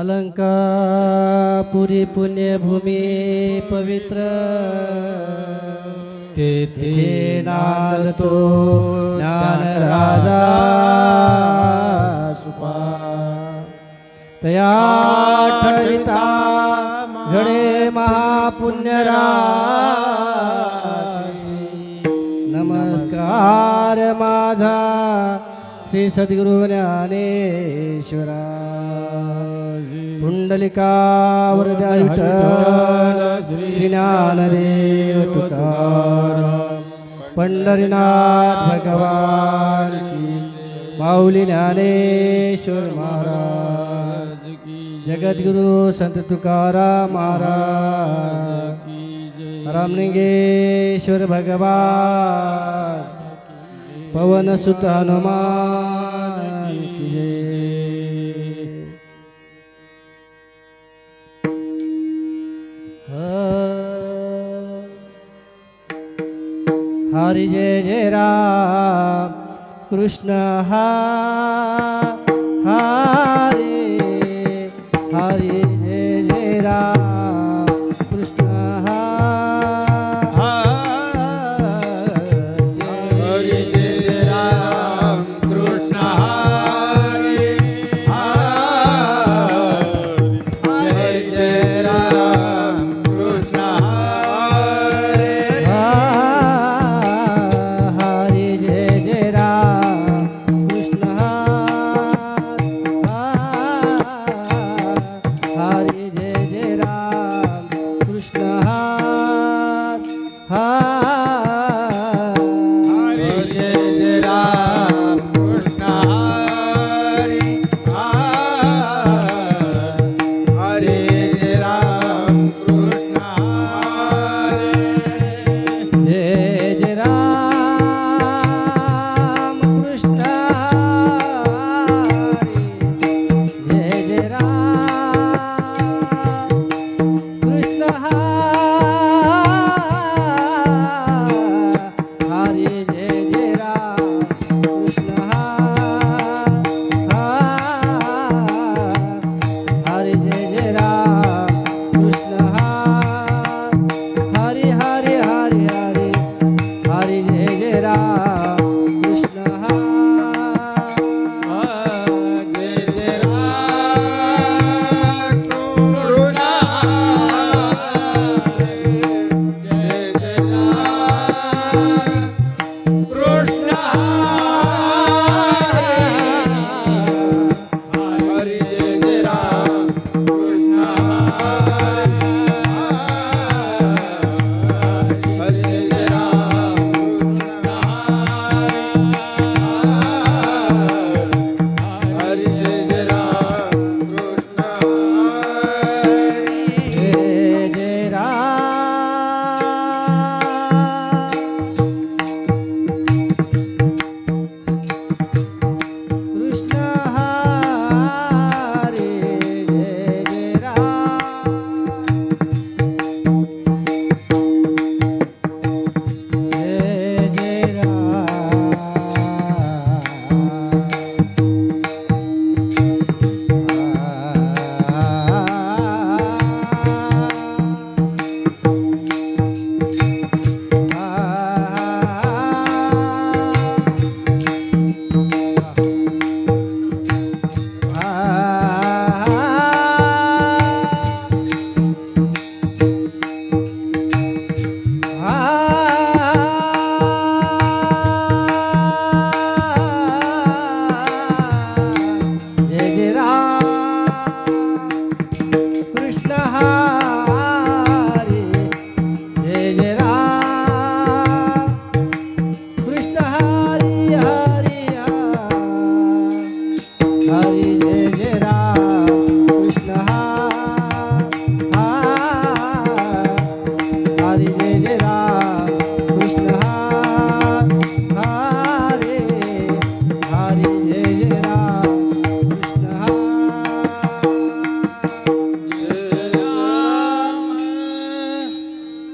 अलंकापुरी पुण्यभूमी पवित्र। तेथे ज्ञान राजा सुपा। तया ठरिता घडे महापुण्यराशी नमस्कार माझा श्री सद्गुरु ज्ञानेश्वरा। पुंडलिकावरदा श्री श्रीज्ञानदेव तुकाराम पंढरीनाथ भगवान माऊली ज्ञानेश्वर महाराज जगद्गुरु संत तुकाराम महाराज रामलिंगेश्वर भगवान पवनसुत हनुमान की जय। हरि जय जय राम कृष्ण हा हरे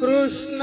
कृष्ण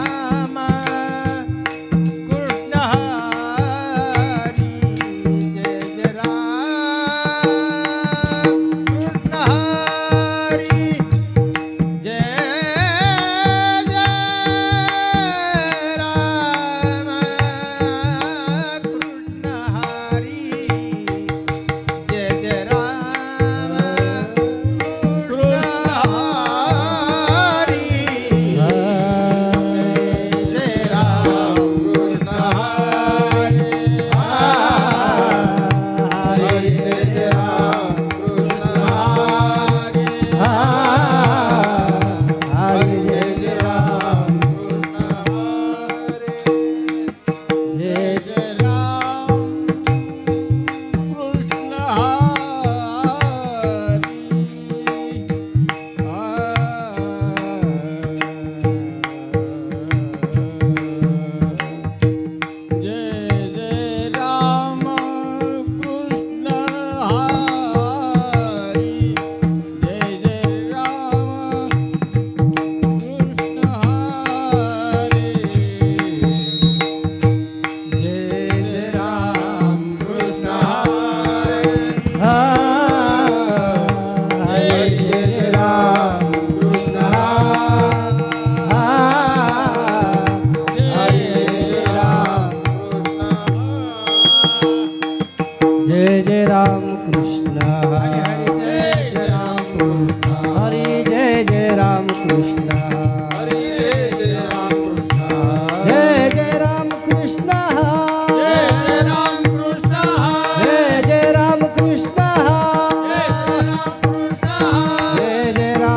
যে যে